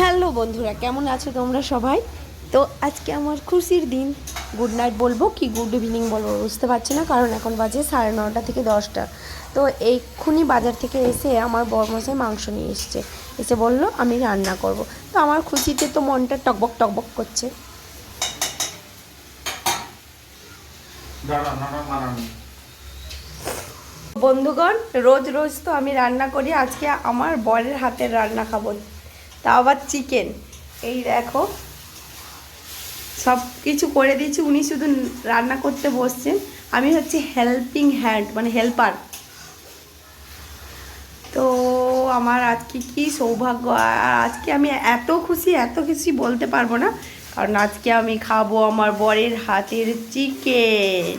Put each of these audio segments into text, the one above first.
Hello বন্ধুরা কেমন আছো তোমরা সবাই? তো আজকে আমার খুশির দিন। গুড নাইট বলব কি গুড ইভিনিং বলব বুঝতে পারছি না কারণ এখন বাজে সাড়ে নটা থেকে দশটা। তো এইক্ষুনি বাজার থেকে এসে আমার বরমশাই মাংস নিয়ে এসছে। এসে বলল আমি রান্না করব। তো আমার খুশিতে তো মনটা টকবক টকবক করছে। বন্ধুগণ রোজ রোজ তো আমি রান্না করি আজকে আমার বরের হাতের রান্না খাব। তা আবার চিকেন এই দেখো সব কিছু করে দিয়েছি। উনি শুধু রান্না করতে বসছেন। আমি হচ্ছে হেল্পিং হ্যান্ড মানে হেল্পার তো আমার আজকে কি সৌভাগ্য? আজকে আমি এত খুশি এত খুশি বলতে পারব না। কারণ আজকে আমি খাব আমার বরের হাতের চিকেন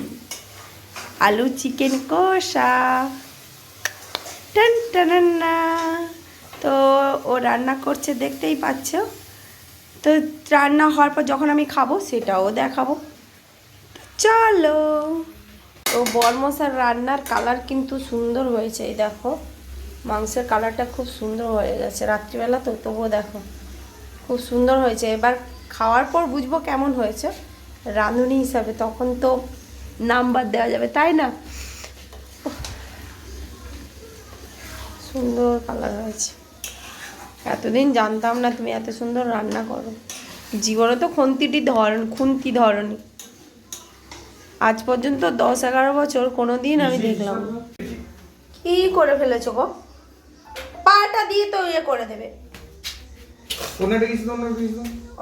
আলু চিকেন কষা। টান টানান না তো ও রান্না করছে, দেখতেই পাচ্ছ। তো রান্না হওয়ার পর যখন আমি খাব, সেটাও দেখাবো। চলো। তো বর্মশার রান্নার কালার কিন্তু সুন্দর হয়েছে, এই দেখো। মাংসের কালারটা খুব সুন্দর হয়ে গেছে। রাত্রিবেলা তো, তবুও দেখো, খুব সুন্দর হয়েছে। এবার খাওয়ার পর বুঝব কেমন হয়েছে। রাঁধুনি হিসাবে তখন তো নাম্বার দেওয়া যাবে, তাই না? সুন্দর কালার হয়েছে। এতদিন জানতাম না তুমি এত সুন্দর রান্না করো। জীবনে তো খুন্তিটি ধরন খুন্তি ধরনি। আজ পর্যন্ত দশ এগারো বছর কোনো দিন আমি দেখলাম না। কি করে ফেলেছো গো? পাটা দিয়ে তো ইয়ে করে দেবে।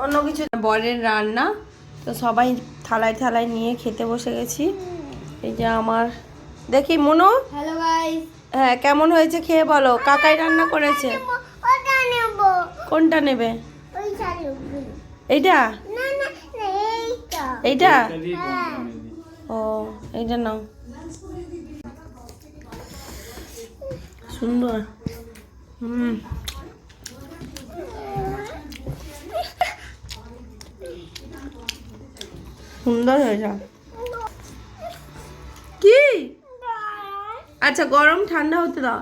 অন্য কিছু না। বরের রান্না তো সবাই থালায় থালায় নিয়ে খেতে বসে গেছি। এই যে আমার দেখি মনো? হ্যালো গাইস হ্যাঁ কেমন হয়েছে খেয়ে বলো। কাকাই রান্না করেছে? কোনটা নেবে? এইটা? না না না, এইটা। এইটা? হ্যাঁ। ও এইটা নাও। সুন্দর। হুম। সুন্দর হয়েছে। কি? আচ্ছা গরম ঠান্ডা হতে দাও।